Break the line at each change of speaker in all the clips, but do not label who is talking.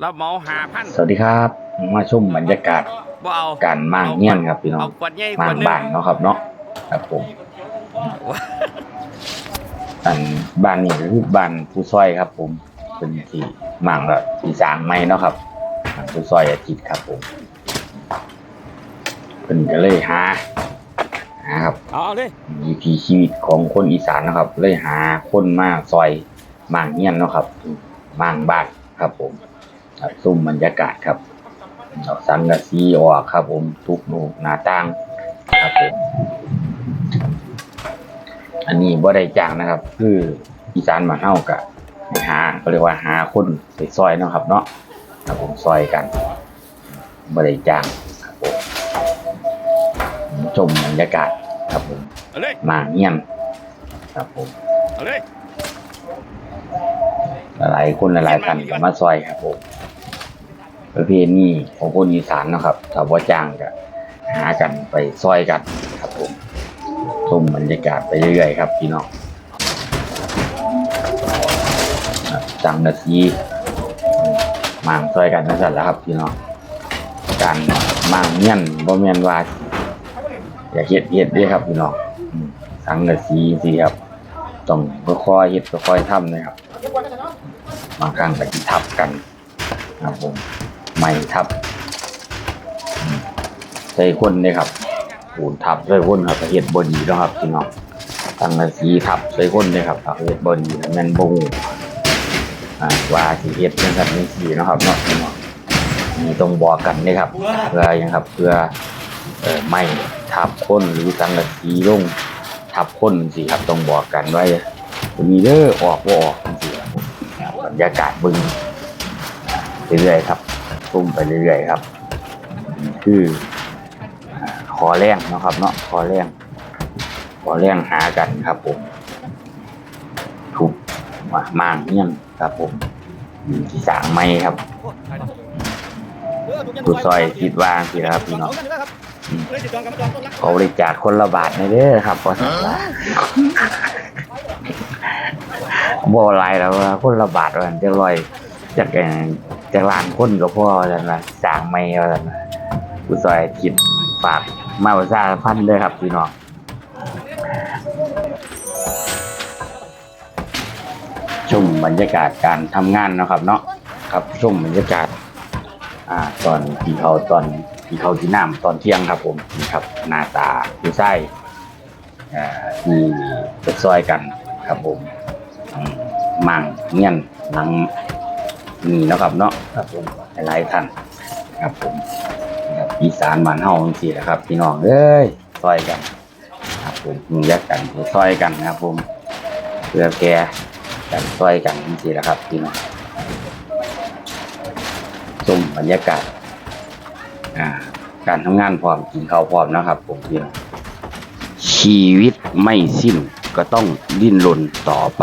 เราเหมาหาพัน
สวัสดีครับ มาชมบรรยากาศ
บ่เอา
การมั่างเงี้ยนครับพี่น้อง
เอาขวดใหญ่
มั่า
ขว
ง
ดหนึง
บ้านเนาะครับเนาะครับผมอันบ้านนี้ก็คือบ้านผู้ซอยครับ ผมเป็นที่มั่างแบบที่สร้างใหม่เนาะครับบ้านผู้ซอยอาทิตย์ครับผมเป็นก็เลยหาหาครับ
เอาเอาเลย
วิถีชีวิตของคนอีสานนะครับ เลยหาคนมาซอยมั่างเงี้ยนเนาะครับมั่างบ้านครับผมครับ ซุ่มบรรยากาศครับเอาสังกะสีออกครับ ผมทุกลูกหน้าต่างครับผมอันนี้บ่ได้จ้างนะครับ คืออีสานมาเฮากะให้หาก็เรียกว่าหาคนไปซอยนะครับ เนาะครับผมซอยกันบ่ได้จ้างครับผมชมบรรยากาศครับผม
เอาเลย
มาเงียนครับผม
อาเลย
หลายคนหลายท่านก็มาซอยครับผม ประเพณีของคนอีสานนะครับถ้าว่าจ้างก็หากันไปซอยกันครับผมชมบรรยากาศไปเรื่อยๆครับพี่น้องจังนาทีมางซอยกันนั่นแหละครับพี่น้องการมางเงี้ยนบ่แม่นว่าอย่าเฮ็ดเฮ็ดด้ครับพี่น้องสังกะสีสิครับต้องค่อยๆเฮ็ดค่อยๆทำนะครับ บางครั้งก็สิทับกันครับผม ไม่ทับใส่คนเลยครับปูนทับใส่คนครับเฮ็ดบดีนะครับพี่น้องตั้งแต่สีทับใส่คนเลยครับเฮ็ดบดีแล้วแมนบ่ฮู้อ่าว่าสิเฮ็ดจังซั่นจังซี่เนะครับเนาะพี่น้องนี่ต้องบอกกันเลยครับเพื่อยังครับเพื่อไม่ทับคนหรือสังกะสีลงทับคนสิครับต้องบอกกันไว้วันนี้เด้อออกบ่ออกจังซี่ครับผมบรรยากาศบึงเรื่อยๆครับ ตุ้มไปเรื่อยๆครับ คืออ่าคอแรงนะครับ เนาะคอแรงคอแรงหากันครับผมถูกมาม่างเงี้ยนครับผมที่สางไม้ครับผู้ซอยคิดวางสิครับพี่น้องเขาบริจาคคนละบาทในเด้อครับพอสักบาทบ่หลายแล้วว่าคนละบาทว่าจะลอยจากเอ่ จากล้านคนก็พอแล้วนะสร้างไม่ว่าซั่นะผู้ซอยคิดฝากมาประชาสัมพันธ์เลยครับพี่น้องชมบรรยากาศการทำงานนะครับ เนาะครับชมบรรยากาศ อ่า ตอนที่เขาตอนที่เขาที่น้ำตอนเที่ยงครับ ผมนี่ครับหน้าตาผู้ใส่อ่าที่จะซอยกันครับผมมมั่งเงี้ยนหลัง นี่เนาะครับเนาะครับผมหลายๆท่านครับผมครับอีสานบ้านเฮาจังซี่แหละครับพี่น้องเอ้ยซอยกัน ครับผมมึงยักกันซอยกันนะครับผมเพื่อแก่กันซอยกันจังซี่แหละครับพี่น้องชมบรรยากาศอ่าการทำงานพร้อมกินข้าวพร้อมนะครับ ผมพี่น้องชีวิตไม่สิ้นก็ต้องดิ้นรนต่อไป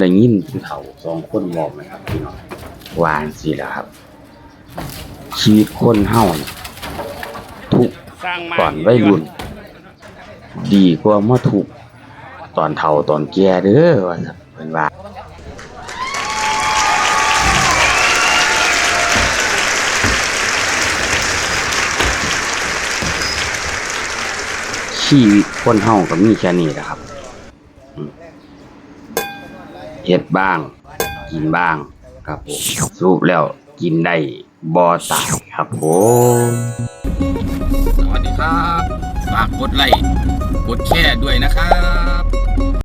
ได้ยินผู้เฒ่าสองคนบอกไหมครับพี่น้องวาจั่งสิล่ะครับ ชีวิตคนเฮานี่ทุกข์
สร้างมา
ก่อนวัยรุ่น ดีกว่ามาทุกข์ตอนเฒ่าตอนแก่เด้อว่าซั่นเพิ่นว่าชีวิตคนเฮาก็มีแค่นี้แหละครับอืม เฮ็ดบ้าง กินบ้าง ครับผมสรุปแล้วกินได้บ่ตายครับผม
สวัสดีครับ ฝากกดไลค์กดแชร์ด้วยนะครับ